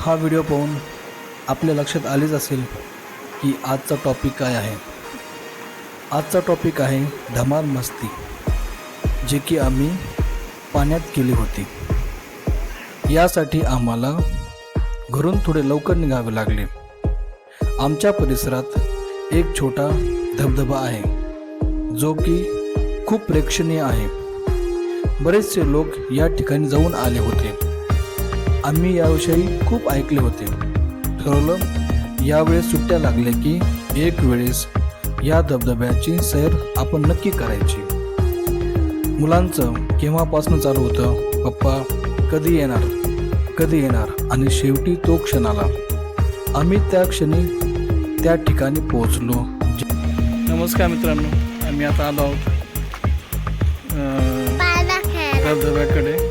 हा व्हिडिओ पाहून आपल्या लक्षात आलेच असेल की आजचा टॉपिक काय आहे. आजचा टॉपिक आहे धमाल मस्ती जे की आम्ही पाण्यात केली होती. यासाठी आम्हाला घरून थोडे लवकर निघावे लागले. आमच्या परिसरात एक छोटा धबधबा आहे जो की खूप प्रेक्षणीय आहे. बरेचसे लोक या ठिकाणी जाऊन आले होते. आम्ही याविषयी खूप ऐकले होते. ठरवलं यावेळेस सुट्ट्या लागल्या की एक वेळेस या धबधब्याची सैर आपण नक्की करायची. मुलांचं केव्हापासून चालू होतं? पप्पा कधी येणार? कधी येणार? आणि शेवटी तो क्षण आला आम्ही त्या क्षणी त्या ठिकाणी पोहोचलो. नमस्कार मित्रांनो आम्ही आता आलो आहोत धबधब्याकडे.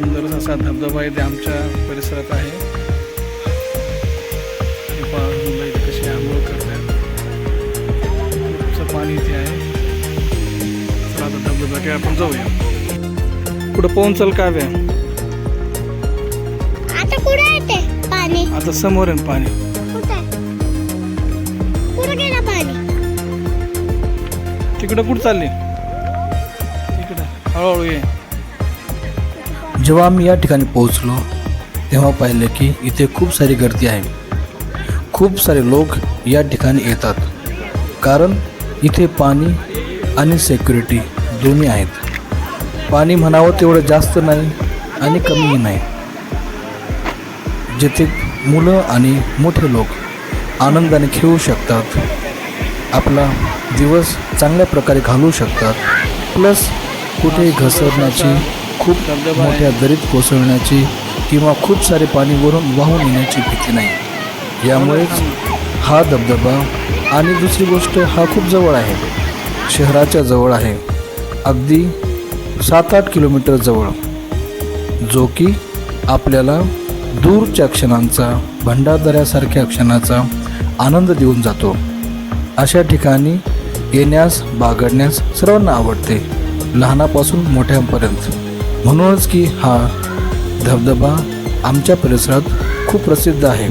सुंदर असा धबधबा इथे आमच्या परिसरात आहे. मुलं इथे कशी आंघोळ करतात. पाणी इथे आहे. चला आता धबधब्याकडे आपण जाऊया. पुढं पाहून चल काव्या? आता कुठे पाणी? आता समोर आहे कुठे कुठे पाणी? तिकडं कुठं चालले? तिकडं. हळूहळू ये. जेव्हा आम्ही या ठिकाणी पोहोचलो तेव्हा पाहिलं की इथे खूप सारी गर्दी आहे. खूप सारे लोक या ठिकाणी येतात. कारण इथे पाणी आणि सेक्युरिटी दोन्ही आहेत. पाणी म्हणावं तेवढं जास्त नाही आणि कमीही नाही. जेथे मुलं आणि मोठे लोक आनंदाने खेळू शकतात आपला दिवस चांगल्या प्रकारे घालवू शकतात प्लस कुठेही घसरण्याची खूप मोठ्या दरीत कोसळण्याची किंवा खूप सारे पाणी वरून वाहून येण्याची भीती नाही. यामुळेच हा धबधबा आणि दुसरी गोष्ट हा खूप जवळ आहे. शहराच्या जवळ आहे. अगदी सात आठ किलोमीटर जवळ. जो की आपल्याला दूरच्या क्षणांचा भंडारदऱ्यासारख्या क्षणाचा आनंद देऊन जातो. अशा ठिकाणी येण्यास बागडण्यास सर्वांना आवडते. लहानापासून मोठ्यांपर्यंत. म्हणूनच की हा धबधबा आमच्या परिसरात खूप प्रसिद्ध आहे.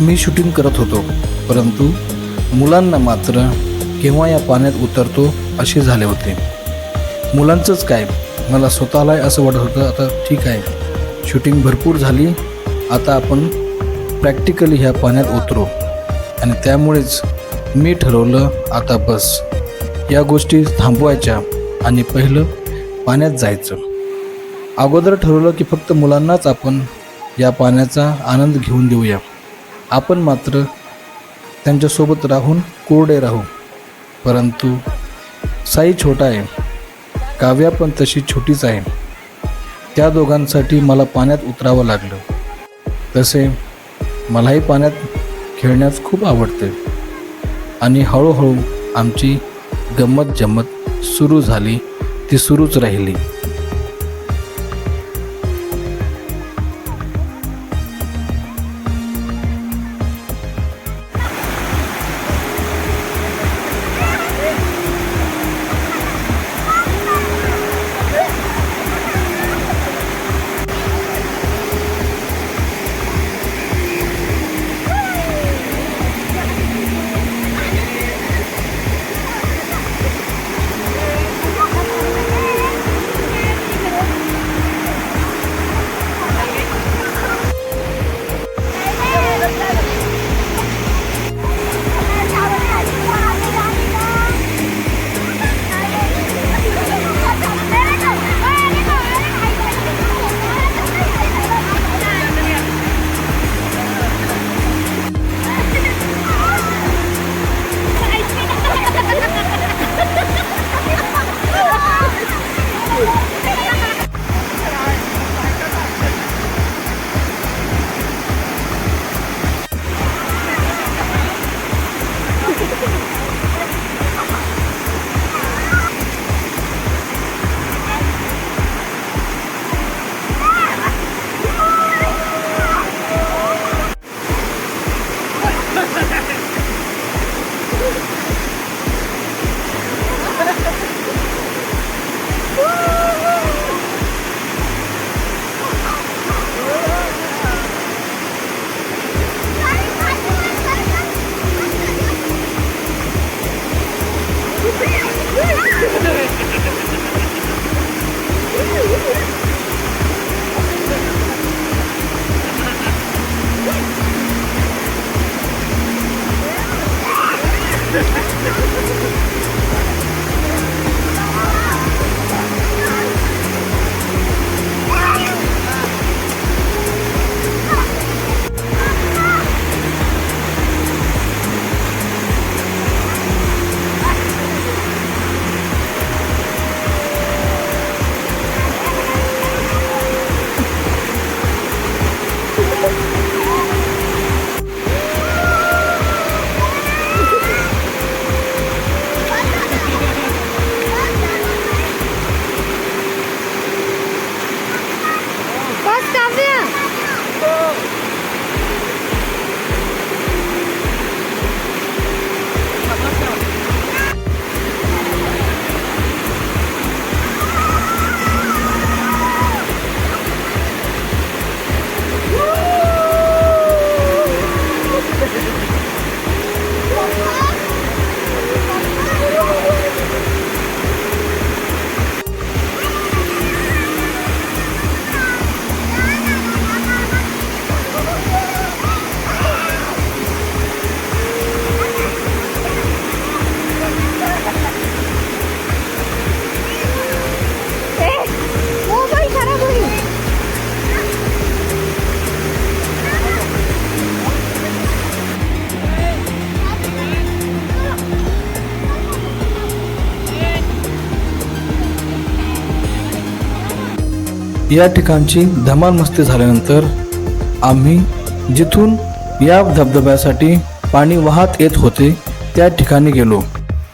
मी शूटिंग करत होतो परंतु मुलांना मात्र केव्हा या पाण्यात उतरतो असे झाले होते. मुलांचंच काय मला स्वतःला असं वाटत होतं आता ठीक आहे. शूटिंग भरपूर झाली आता आपण प्रॅक्टिकली ह्या पाण्यात उतरू. आणि त्यामुळेच मी ठरवलं आता बस. या गोष्टी थांबवायच्या आणि पहिलं पाण्यात जायचं. अगोदर ठरवलं की फक्त मुलांनाच आपण या पाण्याचा आनंद घेऊन देऊया. आपण मात्र त्यांच्यासोबत राहून कोरडे राहू. परंतु साई छोटा आहे. काव्या पण तशी छोटीच आहे. त्या दोघांसाठी मला पाण्यात उतरावं लागलं. तसे मलाही पाण्यात खेळण्यास खूप आवडते. आणि हळूहळू आमची गंमत जम्मत सुरू झाली. ती सुरूच राहिली. या ठिकाणची धमाल मस्ती झाल्यानंतर आम्ही जिथून या धबधब्यासाठी पाणी वाहत येत होते त्या ठिकाणी गेलो.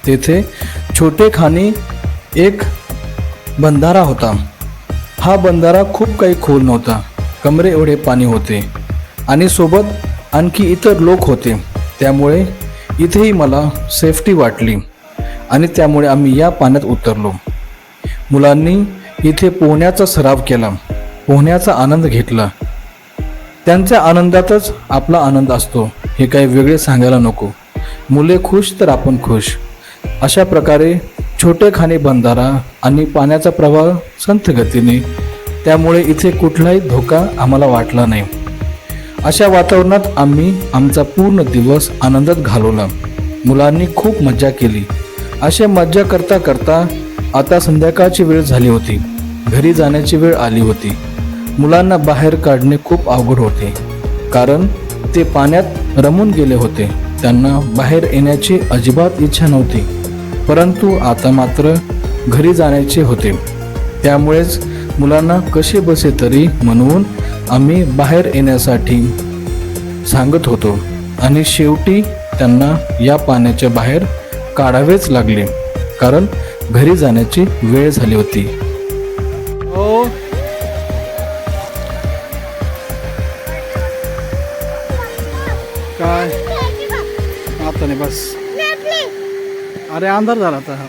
तेथे छोटे खाणी एक बंधारा होता. हा बंधारा खूप काही खोल नव्हता. कमरे एवढे पाणी होते. आणि सोबत आणखी इतर लोक होते. त्यामुळे इथेही मला सेफ्टी वाटली. आणि त्यामुळे आम्ही या पाण्यात उतरलो. मुलांनी इथे पोहण्याचा सराव केला. पोहण्याचा आनंद घेतला. त्यांच्या आनंदातच आपला आनंद असतो. हे काही वेगळे सांगायला नको. मुले खुश तर आपण खुश. अशा प्रकारे छोटे खाणे बंधारा आणि पाण्याचा प्रवाह संथ गतीने. त्यामुळे इथे कुठलाही धोका आम्हाला वाटला नाही. अशा वातावरणात आम्ही आमचा पूर्ण दिवस आनंदात घालवला. मुलांनी खूप मज्जा केली. असे मज्जा करता करता आता संध्याकाळची वेळ झाली होती. घरी जाण्याची वेळ आली होती. मुलांना बाहेर काढणे खूप अवघड होते. कारण ते पाण्यात रमून गेले होते. त्यांना बाहेर येण्याची अजिबात इच्छा नव्हती. परंतु आता मात्र घरी जाण्याचे होते. त्यामुळेच मुलांना कसे बसे तरी म्हणून आम्ही बाहेर येण्यासाठी सांगत होतो आणि शेवटी त्यांना या पाण्याच्या बाहेर काढावेच लागले. कारण घरी जाण्याची वेळ झाली होती. हो. काय? आता नाही बस. अरे अंधार झाला आता.